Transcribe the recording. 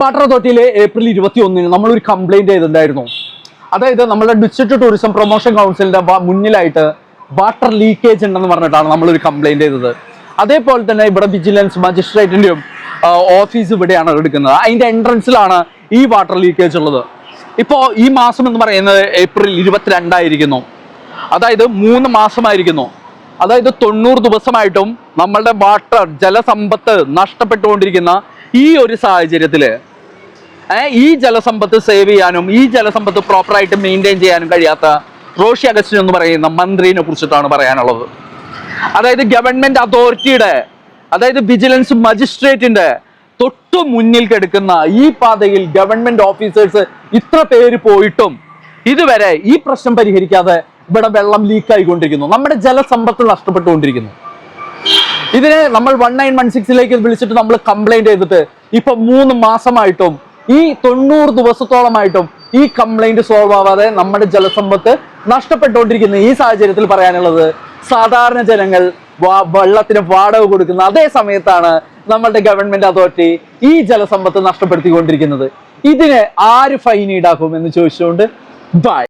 Water തൊട്ടിയിലെ April ഇരുപത്തി ഒന്നിന് നമ്മളൊരു കംപ്ലൈന്റ് ചെയ്തിട്ടുണ്ടായിരുന്നു. അതായത് നമ്മുടെ ഡിസ്ട്രിക്ട് ടൂറിസം പ്രൊമോഷൻ കൗൺസിലിന്റെ മുന്നിലായിട്ട് വാട്ടർ ലീക്കേജ് ഉണ്ടെന്ന് പറഞ്ഞിട്ടാണ് നമ്മളൊരു കംപ്ലൈന്റ് ചെയ്തത്. അതേപോലെ തന്നെ ഇവിടെ വിജിലൻസ് മജിസ്ട്രേറ്റിന്റെയും ഓഫീസ് ഇവിടെയാണ് എടുക്കുന്നത്. അതിന്റെ എൻട്രൻസിലാണ് ഈ വാട്ടർ ലീക്കേജ് ഉള്ളത്. ഇപ്പോൾ ഈ മാസം എന്ന് പറയുന്നത് ഏപ്രിൽ ഇരുപത്തിരണ്ടായിരിക്കുന്നു. അതായത് മൂന്ന് മാസമായിരിക്കുന്നു. അതായത് തൊണ്ണൂറ് ദിവസമായിട്ടും നമ്മളുടെ വാട്ടർ ജലസമ്പത്ത് നഷ്ടപ്പെട്ടുകൊണ്ടിരിക്കുന്ന ഈ ഒരു സാഹചര്യത്തിൽ ഏ, ഈ ജലസമ്പത്ത് സേവ് ചെയ്യാനും ഈ ജലസമ്പത്ത് പ്രോപ്പറായിട്ട് മെയിന്റെയിൻ ചെയ്യാനും കഴിയാത്ത റോഷി അഗസ്റ്റിൻ എന്ന് പറയുന്ന മന്ത്രിനെ കുറിച്ചിട്ടാണ് പറയാനുള്ളത്. അതായത് ഗവൺമെന്റ് അതോറിറ്റിയുടെ അതായത് വിജിലൻസ് മജിസ്ട്രേറ്റിന്റെ തൊട്ടു മുന്നിൽ കിടക്കുന്ന ഈ പാതയിൽ ഗവൺമെന്റ് ഓഫീസേഴ്സ് ഇത്ര പേര് പോയിട്ടും ഇതുവരെ ഈ പ്രശ്നം പരിഹരിക്കാതെ ഇവിടെ വെള്ളം ലീക്ക് ആയിക്കൊണ്ടിരിക്കുന്നു. നമ്മുടെ ജലസമ്പത്ത് നഷ്ടപ്പെട്ടുകൊണ്ടിരിക്കുന്നു. ഇതിനെ നമ്മൾ വൺ നയൻ വൺ സിക്സിലേക്ക് വിളിച്ചിട്ട് നമ്മൾ കംപ്ലൈന്റ് ചെയ്തിട്ട് ഇപ്പൊ മൂന്ന് മാസമായിട്ടും ഈ തൊണ്ണൂറ് ദിവസത്തോളമായിട്ടും ഈ കംപ്ലൈന്റ് സോൾവ് ആവാതെ നമ്മുടെ ജലസമ്പത്ത് നഷ്ടപ്പെട്ടുകൊണ്ടിരിക്കുന്ന ഈ സാഹചര്യത്തിൽ പറയാനുള്ളത് സാധാരണ ജനങ്ങൾ വെള്ളത്തിന് വാടക കൊടുക്കുന്ന അതേ സമയത്താണ് നമ്മളുടെ ഗവൺമെന്റ് അതോറിറ്റി ഈ ജലസമ്പത്ത് നഷ്ടപ്പെടുത്തിക്കൊണ്ടിരിക്കുന്നത്. ഇതിന് ആര് ഫൈൻ ഈടാക്കും എന്ന് ചോദിച്ചുകൊണ്ട് ബൈ